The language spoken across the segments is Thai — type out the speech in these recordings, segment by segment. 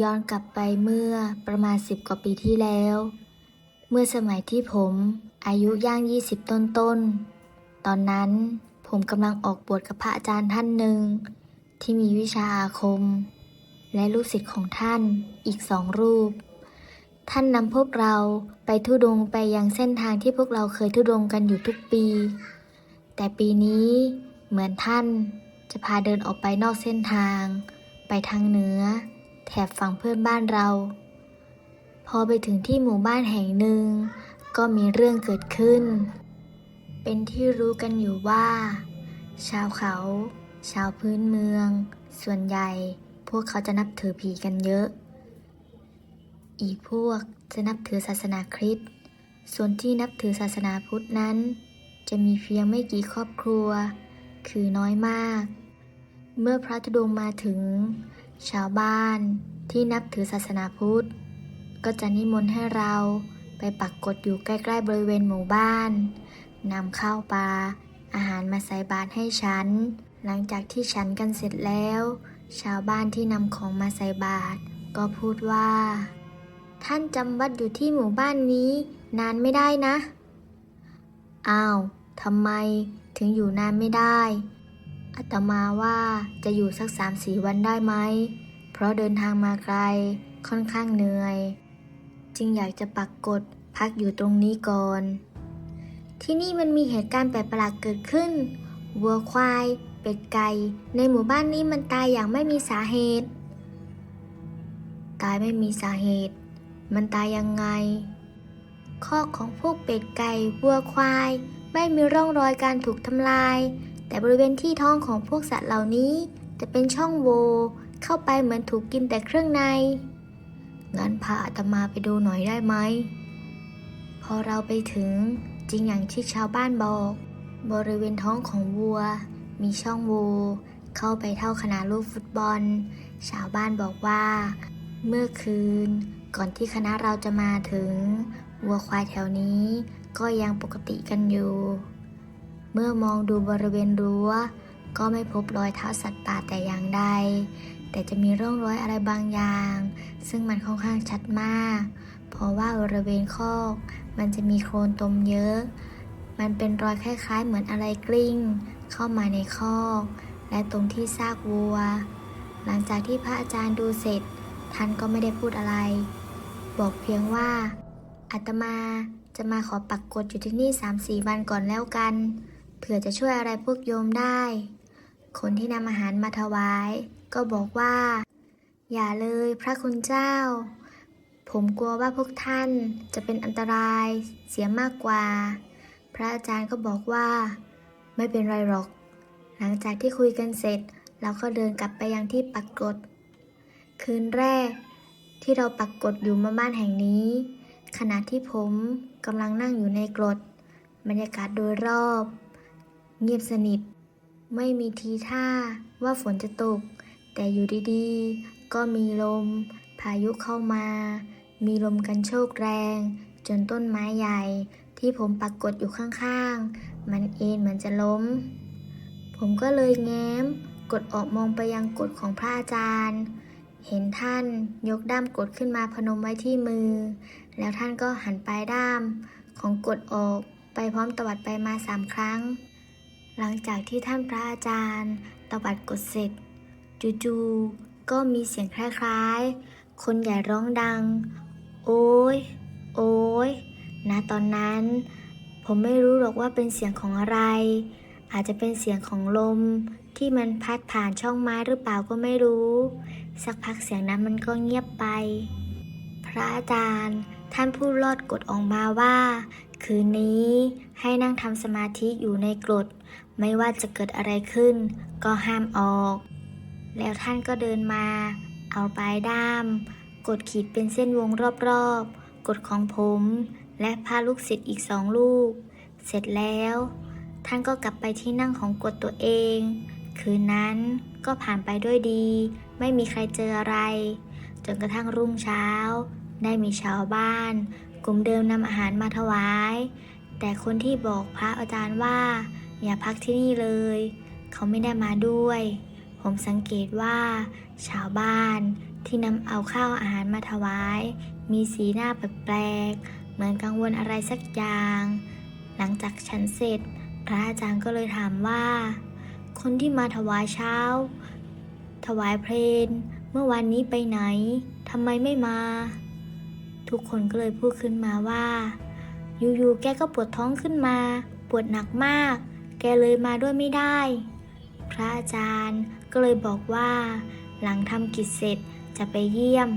ย้อนกลับไปเมื่อประมาณสิบกว่าปีที่แล้ว เมื่อสมัยที่ผมอายุย่าง20ต้นต้นๆตอนนั้นผมกำลังออกบวชกับพระอาจารย์ท่านหนึ่ง ที่มีวิชาอาคม และลูกศิษย์ของท่านอีกสองรูป ท่านนำพวกเราไปทุดงไปยังเส้นทางที่พวกเราเคยทุดงกันอยู่ทุกปี แต่ปีนี้เหมือนท่านจะพาเดินออกไปนอกเส้นทาง ไปทางเหนือ แถบฝั่งเพื่อนบ้านเรา พอไปถึงที่หมู่บ้านแห่งหนึ่ง ก็มีเรื่องเกิดขึ้น เป็นที่รู้กันอยู่ว่า ชาวเขา ชาวพื้นเมือง ส่วนใหญ่ พวกเขาจะนับถือผีกันเยอะ อีกพวกจะนับถือศาสนาคริสต์ส่วนที่นับถือศาสนาพุทธนั้น จะมีเพียงไม่กี่ครอบครัว คือน้อยมาก เมื่อพระธุดงค์มาถึง ชาวบ้านที่นับถือศาสนาพุทธ ก็จะนิมนต์ให้เราไปปักกฎอยู่ใกล้ๆบริเวณหมู่บ้านนำข้าวปลาอาหารมาใส่บาตรให้ฉัน หลังจากที่ฉันกันเสร็จแล้ว ชาวบ้านที่นำของมาใส่บาตรก็พูดว่า ท่านจำวัดอยู่ที่หมู่บ้านนี้ นานไม่ได้นะ อ้าวทำไมถึงอยู่นานไม่ได้ อาตมาว่าจะอยู่สักสามสี่วันได้ไหม เพราะเดินทางมาไกลค่อนข้างเหนื่อย จึงอยากจะปักกฎพักอยู่ตรงนี้ก่อน ที่นี่มันมีเหตุการณ์แปลกประหลาดเกิดขึ้น วัวควาย เป็ดไก่ ในหมู่บ้านนี้มันตายอย่างไม่มีสาเหตุ ตายไม่มีสาเหตุ มันตายยังไง ข้อของพวกเป็ดไก่ วัวควาย ไม่มีร่องรอยการถูกทำลาย แต่บริเวณที่ท้องของพวกสัตว์เหล่านี้ จะเป็นช่องโหว่เข้าไปเหมือนถูกกินแต่เครื่องใน งั้นพาอาตมาไปดูหน่อยได้ไหม พอเราไปถึงจริงอย่างที่ชาวบ้านบอก บริเวณท้องของวัว มีช่องโหว่เข้าไปเท่าขนาดลูกฟุตบอล ชาวบ้านบอกว่า เมื่อคืน ก่อนที่คณะเราจะมาถึง วัวควายแถวนี้ก็ยังปกติกันอยู่ เมื่อมองดูบริเวณรั้ว ก็ไม่พบรอยเท้าสัตว์ป่าแต่อย่างใด แต่จะมีร่องรอยอะไรบางอย่าง ซึ่งมันค่อนข้างชัดมาก เพราะว่าบริเวณคอก มันจะมีโคลนตมเยอะ มันเป็นรอยคล้ายๆ เหมือนอะไรกลิ้ง เข้ามาในคอก และตรงที่ซากวัว หลังจากที่พระอาจารย์ดูเสร็จ ท่านก็ไม่ได้พูดอะไร บอกเพียงว่าอาตมาจะมาขอปักกฎอยู่ที่นี่สามสี่วันก่อนแล้วกัน เผื่อจะช่วยอะไรพวกโยมได้ คนที่นำอาหารมาถวาย ก็บอกว่า อย่าเลยพระคุณเจ้า ผมกลัวว่าพวกท่านจะเป็นอันตรายเสียมากกว่า พระอาจารย์ก็บอกว่า ไม่เป็นไรหรอก หลังจากที่คุยกันเสร็จ เราก็เดินกลับไปยังที่ปักกฎคืนแรก ที่เราปักกฎอยู่มาบ้านแห่งนี้ ขณะที่ผมกำลังนั่งอยู่ในกรดบรรยากาศโดยรอบ เงียบสนิท ไม่มีทีท่าว่าฝนจะตก แต่อยู่ดีๆ ก็มีลม พายุเข้ามา มีลมกันโชกแรง จนต้นไม้ใหญ่ ที่ผมปักกดอยู่ข้างๆ มันเอ็นเหมือนจะล้ม ผมก็เลยแง้ม กดออกมองไปยังกฎของพระอาจารย์ เห็นท่านยกด้ามกดขึ้นมาพนมไว้ที่มือ แล้วท่านก็หันปลายด้ามของกดออกไปพร้อมตวัดไปมาสามครั้ง หลังจากที่ท่านพระอาจารย์ตวัดกดเสร็จ จู่ๆก็มีเสียงคล้ายๆ คนใหญ่ร้องดัง โอ้ย โอ้ยณตอนนั้น ผมไม่รู้หรอกว่าเป็นเสียงของอะไร อาจจะเป็นเสียงของลมที่มันพัดผ่านช่องไม้หรือเปล่าก็ไม่รู้ สักพักเสียงนั้นมันก็เงียบไป พระอาจารย์ท่านพูดลอดกฎออกมาว่า คืนนี้ให้นั่งทำสมาธิอยู่ในกรด ไม่ว่าจะเกิดอะไรขึ้น ก็ห้ามออก แล้วท่านก็เดินมา เอาปลายด้าม กดขีดเป็นเส้นวงรอบๆ กดของผม และพาลูกศิษย์อีกสองลูก เสร็จแล้ว ท่านก็กลับไปที่นั่งของกดตัวเอง คืนนั้นก็ผ่านไปด้วยดี ไม่มีใครเจออะไร จนกระทั่งรุ่งเช้า ได้มีชาวบ้าน กลุ่มเดิมนำอาหารมาถวาย แต่คนที่บอกพระอาจารย์ว่า อย่าพักที่นี่เลย เขาไม่ได้มาด้วย ผมสังเกตว่า ชาวบ้านที่นำเอาข้าวอาหารมาถวาย มีสีหน้าแปลกๆ เหมือนกังวลอะไรสักอย่าง หลังจากฉันเสร็จ พระอาจารย์ก็เลยถามว่า คนที่มาถวายเช้า ถวายเพลนเมื่อวันนี้ไปไหนทำไมไม่มา ทุกคนก็เลยพูดขึ้นมาว่า อยู่ๆแกก็ปวดท้องขึ้นมา ปวดหนักมาก แกเลยมาด้วยไม่ได้ พระอาจารย์ก็เลยบอกว่า หลังทำกิจเสร็จจะไปเยี่ยม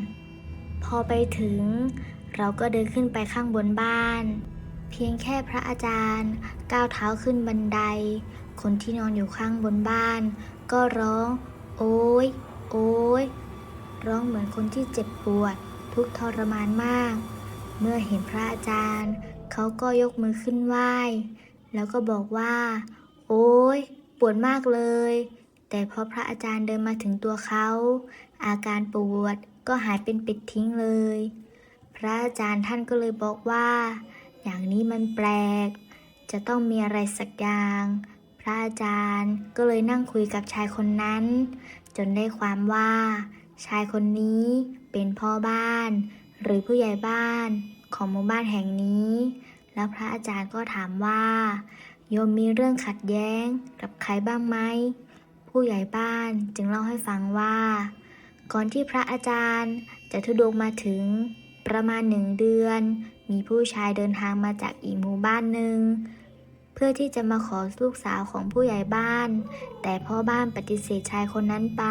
พอไปถึง เราก็เดินขึ้นไปข้างบนบ้าน เพียงแค่พระอาจารย์ก้าวเท้าขึ้นบันได คนที่นอนอยู่ข้างบนบ้าน ก็ร้อง โอ๊ยโอ๊ยร้องเหมือนคนที่เจ็บปวด ทุกทรมานมาก เมื่อเห็นพระอาจารย์ เขาก็ยกมือขึ้นไหว้ แล้วก็บอกว่า โอ๊ยปวดมากเลย แต่พอพระอาจารย์เดินมาถึงตัวเขา อาการปวดก็หายเป็นปิดทิ้งเลย พระอาจารย์ท่านก็เลยบอกว่า อย่างนี้มันแปลก จะต้องมีอะไรสักอย่าง พระอาจารย์ก็เลยนั่งคุยกับชายคนนั้น จนได้ความว่า ชายคนนี้เป็นพ่อบ้าน หรือผู้ใหญ่บ้านของหมู่บ้านแห่งนี้ แล้วพระอาจารย์ก็ถามว่า โยมมีเรื่องขัดแย้งกับใครบ้างไหม ผู้ใหญ่บ้านจึงเล่าให้ฟังว่า ก่อนที่พระอาจารย์จะทุดงค์มาถึงประมาณหนึ่งเดือน มีผู้ชายเดินทางมาจากอีกหมู่บ้านหนึ่งเพื่อที่จะมาขอลูกสาวของผู้ใหญ่บ้าน แต่พ่อบ้านปฏิเสธชายคนนั้นไป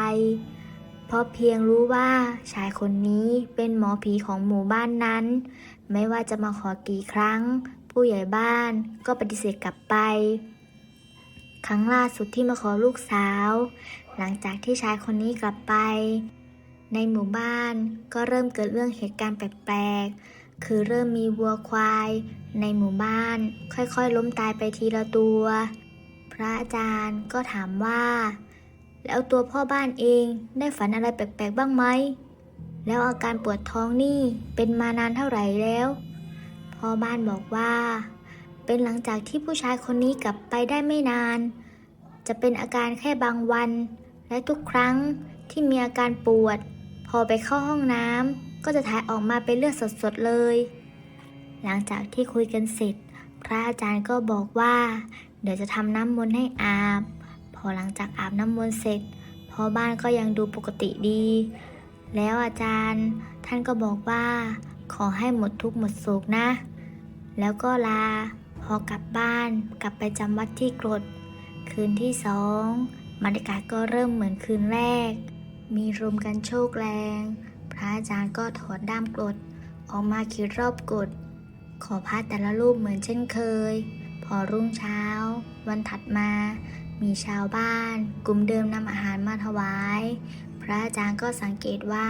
เพราะเพียงรู้ว่าชายคนนี้เป็นหมอผีของหมู่บ้านนั้น ไม่ว่าจะมาขอกี่ครั้ง ผู้ใหญ่บ้านก็ปฏิเสธกลับไป ครั้งล่าสุดที่มาขอลูกสาว หลังจากที่ชายคนนี้กลับไป ในหมู่บ้านก็เริ่มเกิดเรื่องเหตุการณ์แปลกๆ คือเริ่มมีวัวควาย ในหมู่บ้าน ค่อยๆ ล้มตายไปทีละตัว พระอาจารย์ก็ถามว่า แล้วตัวพ่อบ้านเองได้ฝันอะไรแปลกๆ บ้างไหม แล้วอาการปวดท้องนี่เป็นมานานเท่าไหร่แล้วพ่อบ้านบอกว่า เป็นหลังจากที่ผู้ชายคนนี้กลับไปได้ไม่นาน จะเป็นอาการแค่บางวัน และทุกครั้งที่มีอาการปวด พอไปเข้าห้องน้ำก็จะถ่ายออกมาเป็นเลือดสดๆเลย หลังจากที่คุยกันเสร็จ พระอาจารย์ก็บอกว่า เดี๋ยวจะทำน้ำมนต์ให้อาบ พอหลังจากอาบน้ำมนต์เสร็จพ่อบ้านก็ยังดูปกติดี แล้วอาจารย์ท่านก็บอกว่า ขอให้หมดทุกข์หมดโศกนะ แล้วก็ลา พอกลับบ้านกลับไปจำวัดที่กรด คืนที่สองบรรยากาศก็เริ่มเหมือนคืนแรก มีลมกันโชกแรง พระอาจารย์ก็ถอดด้ามกรด ออกมาขีดรอบกรด ขอพระแต่ละรูปเหมือนเช่นเคย พอรุ่งเช้า วันถัดมา มีชาวบ้าน กลุ่มเดิมนำอาหารมาถวาย พระอาจารย์ก็สังเกตว่า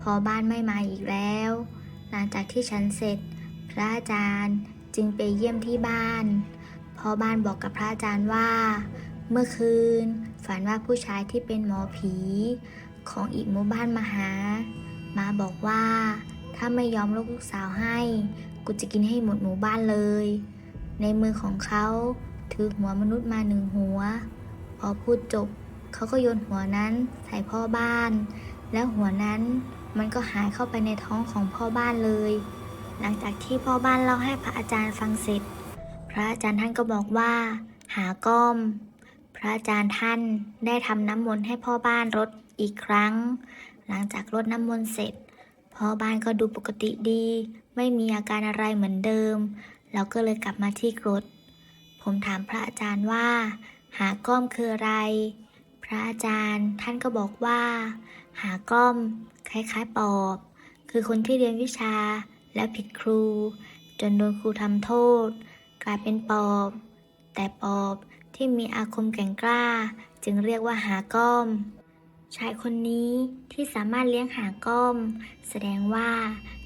พอบ้านไม่มาอีกแล้ว หลังจากที่ฉันเสร็จ พระอาจารย์จึงไปเยี่ยมที่บ้าน พอบ้านบอกกับพระอาจารย์ว่า เมื่อคืน ฝันว่าผู้ชายที่เป็นหมอผี ของอีกหมู่บ้านมาหา มาบอกว่า ถ้าไม่ยอมลกลูกสาวให้ กูจะกินให้หมดหมู่บ้านเลย ในมือของเขาถือหัวมนุษย์มาหนึ่งหัว พอพูดจบ เขาก็โยนหัวนั้นใส่พ่อบ้าน แล้วหัวนั้นมันก็หายเข้าไปในท้องของพ่อบ้านเลย หลังจากที่พ่อบ้านเล่าให้พระอาจารย์ฟังเสร็จ พระอาจารย์ท่านก็บอกว่า หาก้อม พระอาจารย์ท่านได้ทำน้ำมนต์ให้พ่อบ้านรดอีกครั้ง หลังจากรดน้ำมนต์เสร็จพ่อบ้านก็ดูปกติดี ไม่มีอาการอะไรเหมือนเดิม เราก็เลยกลับมาที่กรด ผมถามพระอาจารย์ว่า หาก้อมคืออะไร ระอาจารย์ท่านก็บอกว่า หาก้อม คล้ายๆปอบ คือคนที่เรียนวิชาและผิดครู จนโดนครูทำโทษ กลายเป็นปอบ แต่ปอบที่มีอาคมแก่งกล้า จึงเรียกว่าหาก้อม ชายคนนี้ที่สามารถเลี้ยงหาก้อม แสดงว่า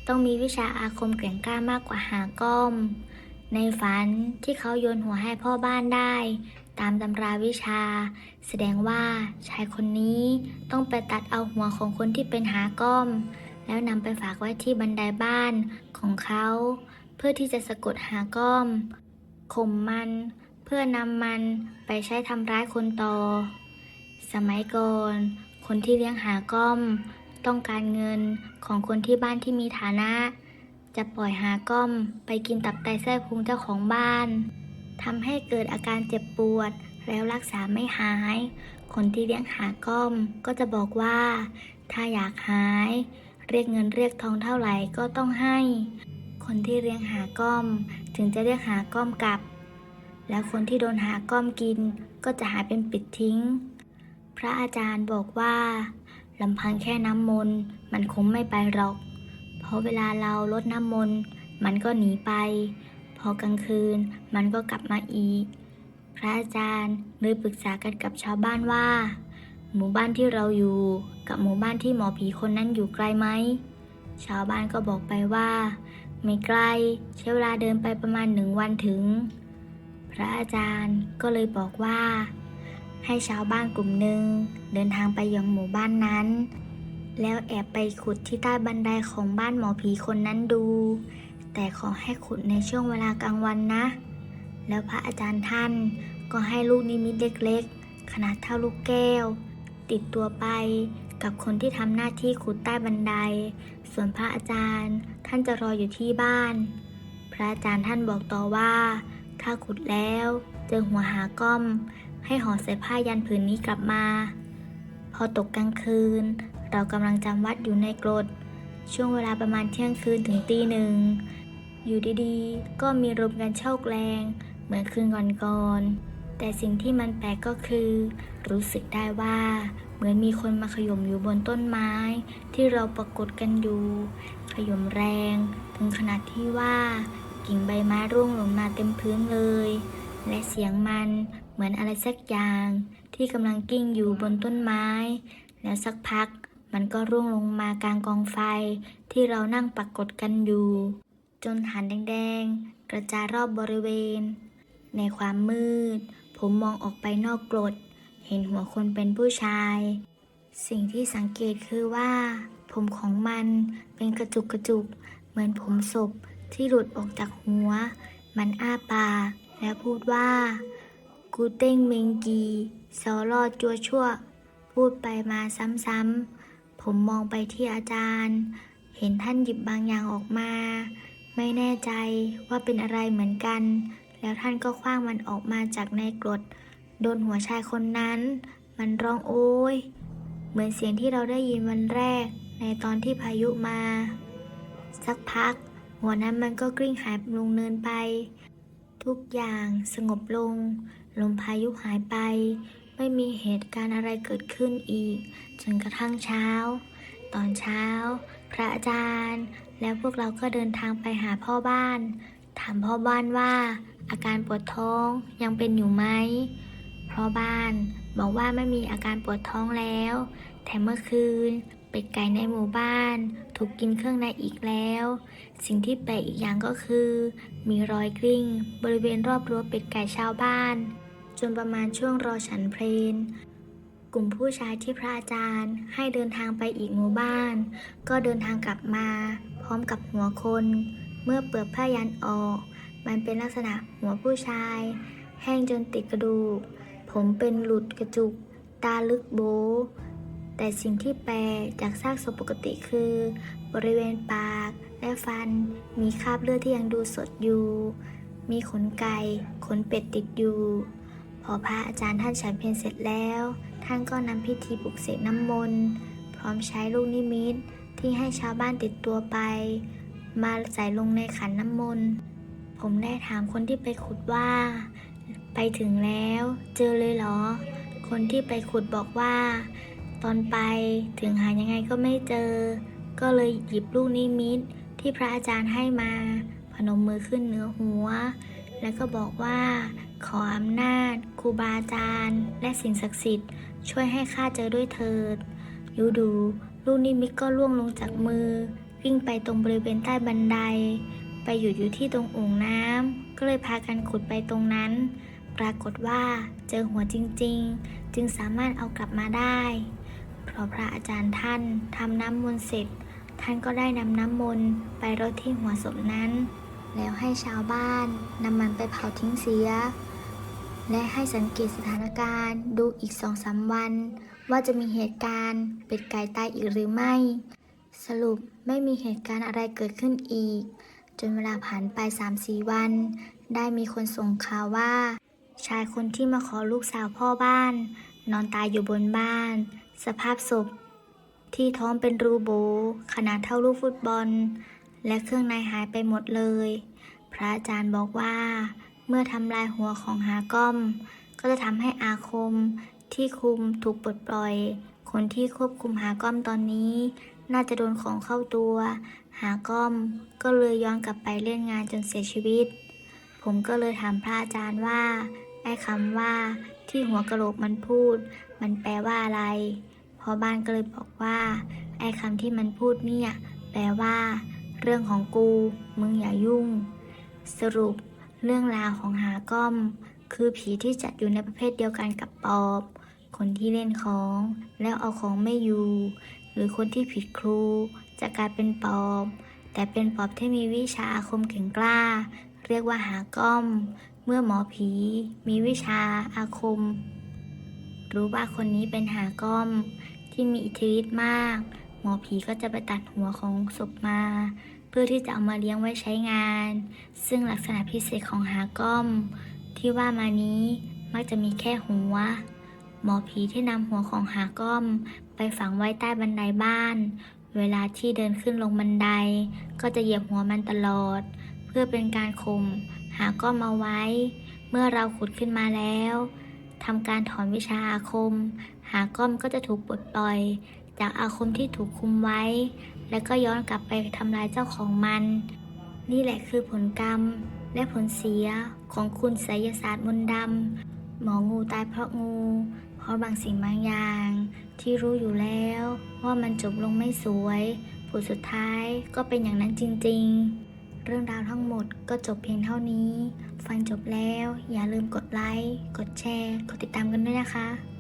ต้องมีวิชาอาคมแก่งกล้ามากกว่าหาก้อม ในฝันที่เขาโยนหัวให้พ่อบ้านได้ ตามตำราวิชา แสดงว่าชายคนนี้ต้องไปตัดเอาหัวของคนที่เป็นหาก้อม แล้วนำไปฝากไว้ที่บันไดบ้านของเขา เพื่อที่จะสะกดหาก้อมข่มมันเพื่อนำมันไปใช้ทำร้ายคนต่อ สมัยก่อนคนที่เลี้ยงหาก้อม ต้องการเงินของคนที่บ้านที่มีฐานะ จะปล่อยหาก้อมไปกินตับไตไส้พุงเจ้าของบ้าน ทำให้เกิดอาการเจ็บปวด แล้วรักษาไม่หาย คนที่เลี้ยงหาก้อมก็จะบอกว่า ถ้าอยากหาย เรียกเงินเรียกทองเท่าไหร่ก็ต้องให้ คนที่เลี้ยงหาก้อม ถึงจะเรียกหาก้อมกลับ แล้วคนที่โดนหาก้อมกิน ก็จะหายเป็นปิดทิ้ง พระอาจารย์บอกว่าลำพังแค่น้ำมนต์มันคงไม่ไปหรอก เพราะเวลาเราลดน้ำมนต์มันก็หนีไป พอกลางคืนมันก็กลับมาอีก พระอาจารย์เลยปรึกษากันกับชาวบ้านว่า หมู่บ้านที่เราอยู่กับหมู่บ้านที่หมอผีคนนั้นอยู่ไกลไหม ชาวบ้านก็บอกไปว่า ไม่ไกลใช้เวลาเดินไปประมาณหนึ่งวันถึง พระอาจารย์ก็เลยบอกว่า ให้ชาวบ้านกลุ่มหนึ่งเดินทางไปยังหมู่บ้านนั้น แล้วแอบไปขุดที่ใต้บันไดของบ้านหมอผีคนนั้นดู แต่ขอให้ขุดในช่วงเวลากลางวันนะ แล้วพระอาจารย์ท่านก็ให้ลูกนิมิตเล็กๆ ขนาดเท่าลูกแก้ว ติดตัวไปกับคนที่ทำหน้าที่ขุดใต้บันได ส่วนพระอาจารย์ท่านจะรออยู่ที่บ้าน พระอาจารย์ท่านบอกต่อว่า ถ้าขุดแล้วเจอหัวหาก้อม ให้ห่อใส่ผ้ายันผืนนี้กลับมา พอตกกลางคืน เรากำลังจำวัดอยู่ในกรด ช่วงเวลาประมาณเที่ยงคืนถึงตีหนึ่ง อยู่ดีๆ ก็มีลมกันโชกแรง เหมือนคืนก่อนๆ แต่สิ่งที่มันแปลกก็คือ รู้สึกได้ว่า เหมือนมีคนมาขย่มอยู่บนต้นไม้ ที่เราปรากฏกันอยู่ ขย่มแรง ถึงขนาดที่ว่ากิ่งใบไม้ร่วงลงมาเต็มพื้นเลย และเสียงมันเหมือนอะไรสักอย่าง ที่กำลังกิ้งอยู่บนต้นไม้ แล้วสักพักมันก็ร่วงลงมากลางกองไฟที่เรานั่งปรากฏกันอยู่ จนหันแดงๆ กระจายรอบบริเวณ ในความมืด ผมมองออกไปนอกกรด เห็นหัวคนเป็นผู้ชาย สิ่งที่สังเกตคือว่า ผมของมันเป็นกระจุกกระจุก เหมือนผมศพที่หลุดออกจากหัว มันอ้าปาก แล้วพูดว่า กูเต้งเมงกีซอรอดจัวชั่ว พูดไปมาซ้ำๆผมมองไปที่อาจารย์ เห็นท่านหยิบบางอย่างออกมา ไม่แน่ใจว่าเป็นอะไรเหมือนกัน แล้วท่านก็คว้างมันออกมาจากในกรด โดนหัวชายคนนั้น มันร้องโอยเหมือนเสียงที่เราได้ยินวันแรก ในตอนที่พายุมา สักพัก หัวนั้นมันก็กลิ้งหายลงเนินไป ทุกอย่างสงบลง ลมพายุหายไป ไม่มีเหตุการณ์อะไรเกิดขึ้นอีก จนกระทั่งเช้า ตอนเช้า พระอาจารย์ แล้วพวกเราก็เดินทางไปหาพ่อบ้าน ถามพ่อบ้านว่า อาการปวดท้องยังเป็นอยู่ไหมพ่อบ้านบอกว่าไม่มีอาการปวดท้องแล้ว แต่เมื่อคืนเป็ดไก่ในหมู่บ้าน ถูกกินเครื่องในอีกแล้ว สิ่งที่แปลกอีกอย่างก็คือ มีรอยกลิ้ง บริเวณรอบรั้วเป็ดไก่ชาวบ้าน จนประมาณช่วงรอฉันเพลน กลุ่มผู้ชายที่พระอาจารย์ ให้เดินทางไปอีกหมู่บ้าน ก็เดินทางกลับมา พร้อมกับหัวคน เมื่อเปิดผ้ายันออก มันเป็นลักษณะหัวผู้ชาย แห้งจนติดกระดูก ผมเป็นหลุดกระจุก ตาลึกโบ แต่สิ่งที่แปลกจากซากศพปกติคือ บริเวณปากและฟัน มีคราบเลือดที่ยังดูสดอยู่ มีขนไก่ ขนเป็ดติดอยู่ พอพระอาจารย์ท่านฉันเพลเสร็จแล้ว ท่านก็นำพิธีปลุกเสกน้ำมนต์พร้อมใช้ลูกนิมิตที่ให้ชาวบ้านติดตัวไป มาใส่ลงในขันน้ำมนต์ ผมได้ถามคนที่ไปขุดว่า ไปถึงแล้ว เจอเลยเหรอ คนที่ไปขุดบอกว่า ตอนไปถึงหายังไงก็ไม่เจอ ก็เลยหยิบลูกนิมิตที่พระอาจารย์ให้มา พนมมือขึ้นเหนือหัว แล้วก็บอกว่า ขออำนาจครูบาอาจารย์ และสิ่งศักดิ์สิทธิ์ ช่วยให้ข้าเจอด้วยเถิดยูดู ลูกนิมิตก็ล่วงลงจากมือ วิ่งไปตรงบริเวณใต้บันได ไปหยุดอยู่ที่ตรงโอ่งน้ำก็เลยพากันขุดไปตรงนั้น ปรากฏว่าเจอหัวจริง ๆ จึงสามารถเอากลับมาได้เพราะพระอาจารย์ท่านทำน้ำมนต์เสร็จ ท่านก็ได้นำน้ำมนต์ไปรดที่หัวศพนั้นแล้วให้ชาวบ้านนำมันไปเผาทิ้งเสีย และให้สังเกตสถานการณ์ดูอีกสองสามวัน ว่าจะมีเหตุการณ์เป็ดไก่ตายอีกหรือไม่ สรุปไม่มีเหตุการณ์อะไรเกิดขึ้นอีก จนเวลาผ่านไป 3-4 วัน ได้มีคนส่งข่าวว่า ชายคนที่มาขอลูกสาวพ่อบ้าน นอนตายอยู่บนบ้าน สภาพศพ ที่ท้องเป็นรูโบ ขนาดเท่าลูกฟุตบอล และเครื่องในหายไปหมดเลย พระอาจารย์บอกว่า เมื่อทำลายหัวของหากอม ก็จะทำให้อาคมที่คุมถูกปลดปล่อย คนที่ควบคุมหากอมตอนนี้ น่าจะโดนของเข้าตัว หากอมก็เลยย้อนกลับไปเล่นงานจนเสียชีวิต ผมก็เลยถามพระอาจารย์ว่าไอ้คำว่าที่หัวกะโหลกมันพูด มันแปลว่าอะไรพอบ้านก็เลยบอกว่า ไอ้คำที่มันพูดเนี่ย แปลว่า เรื่องของกู มึงอย่ายุ่ง สรุป เรื่องราวของหาก้อม คือผีที่จัดอยู่ในประเภทเดียวกันกับปอบ คนที่เล่นของ แล้วเอาของไม่อยู่ หรือคนที่ผิดครู จะกลายเป็นปอบ แต่เป็นปอบที่มีวิชาอาคมแข็งกล้า เรียกว่าหาก้อม เมื่อหมอผี มีวิชาอาคม รู้ว่าคนนี้เป็นหาก้อม ที่มีอิทธิฤทธิ์มาก หมอผีก็จะไปตัดหัวของศพมา พื่อที่จะเอามาเลี้ยงไว้ใช้งาน ซึ่งลักษณะพิเศษของหาก้อม ที่ว่ามานี้มักจะมีแค่หัว หมอผีที่นำหัวของหาก้อม ไปฝังไว้ใต้บันไดบ้าน เวลาที่เดินขึ้นลงบันได ก็จะเหยียบหัวมันตลอด เพื่อเป็นการข่มหาก้อมเอาไว้ เมื่อเราขุดขึ้นมาแล้วทำการถอนวิชาอาคม หาก้อมก็จะถูกปลดปล่อย จากอาคมที่ถูกคุมไว้ แล้วก็ย้อนกลับไปทำลายเจ้าของมัน นี่แหละคือผลกรรมและผลเสียของคุณไสยศาสตร์มนต์ดำหมองูตายเพราะงู เพราะบางสิ่งบางอย่าง ที่รู้อยู่แล้วว่ามันจบลงไม่สวยผลสุดท้ายก็เป็นอย่างนั้นจริงๆ เรื่องราวทั้งหมดก็จบเพียงเท่านี้ ฟังจบแล้วอย่าลืมกดไลค์ กดแชร์ กดติดตามกันด้วยนะคะ